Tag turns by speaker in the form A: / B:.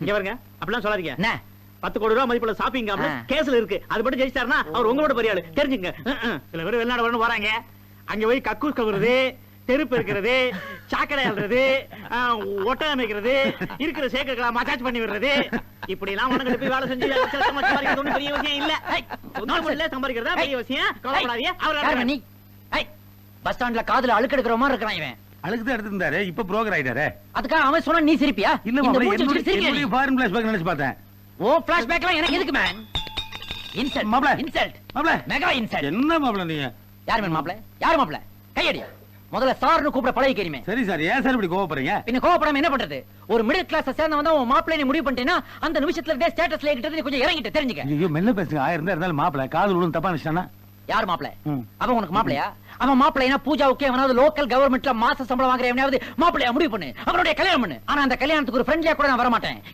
A: இங்க பாருங்க அப்படிலாம் சொல்லாதீங்க.
B: என்ன?
A: பத்து கோடி ரூபாய் மதிப்புள்ள ஷாப்பிங். கேஸ்ல இருக்கு. அது மட்டும் ஜெயிச்சாருன்னா அவர் உங்களோட பெரிய ஆளு தெரிஞ்சுங்க. சில பேர் வெளிநாடு வரணும் வராங்க. அங்க போய் கக்கூஸ் கவுறது தெருப்பு இருக்கிறது சாக்கடை அல்றது ஒட்டகம் அமைக்கிறது இருக்கிற சேக்கர்களை மசாஜ் பண்ணி விடுறது. இப்படி எல்லாம் உனக்கு போய் வேலை செஞ்சு சம்பாதிக்கிறது பெரிய விஷயம் இல்ல. முறையில சம்பாதிக்கிறதா? பெரிய விஷயம். கவலைப்படாதீங்க. அவர்
B: பஸ் ஸ்டாண்ட்ல காதுல அழுக்கெடுக்கிற மாதிரி இருக்கிறான் இவன்.
C: அழுக்கு தான் எடுத்திருந்தாரு இப்ப புரோக்கர் ஆயிட்டாரு.
B: அதுக்காக அவன் சொன்னா நீ சிரிப்பியா?
C: இல்ல என்னுடைய ஃபாரின் பேக் நினைச்சு பார்த்தேன்.
B: ஓ பிளாஷ்பேக்லாம் எனக்கு எதுக்கு மேன் இன்சல்ட்
C: மாப்ள.
B: இன்சல்ட்
C: மாப்பிள.
B: மெகா இன்சல்ட்
C: என்ன மாப்பிள நீங்க?
B: யார் மேன் மாப்ள யார் மாப்ள கையடி. முதல்ல சார்னு கூப்பிட பழகிக்கிறீமே
C: சரி சார் ஏன் சார் இப்படி கோவப்படுறீங்க?
B: பின்ன கோவப்படாம என்ன பண்றது? ஒரு மிடில் கிளாஸ் சேர்ந்த வந்தா உன் மாப்பிள்ளை முடிவு பண்ணிட்டேன்னா அந்த நிமிஷத்துல இருந்தே ஸ்டேட்டஸ்ல ஏகிட்டது நீ கொஞ்சம் இறங்கிட்டு தெரிஞ்சுக்க.
C: ஐயோ மெல்ல பேசுங்க. ஆயிரம் தான் இருந்தாலும் மாப்பிள காது விழுந்து தப்பா நினைச்சானா
B: யார் மாப்பிளை. அவன் உனக்கு மாப்பிளையா அவன் மாப்பிள்ளைனா பூஜாவுக்கு எவனாவது லோக்கல் கவர்மெண்ட்ல மாச சம்பளம் வாங்குற எவனாவது மாப்பிள்ளையா முடிவு பண்ணு. அவனுடைய கல்யாணம் பண்ணு. ஆனா அந்த கல்யாணத்துக்கு ஒரு ஃப்ரெண்ட்லியா கூட நான் வர மாட்டேன்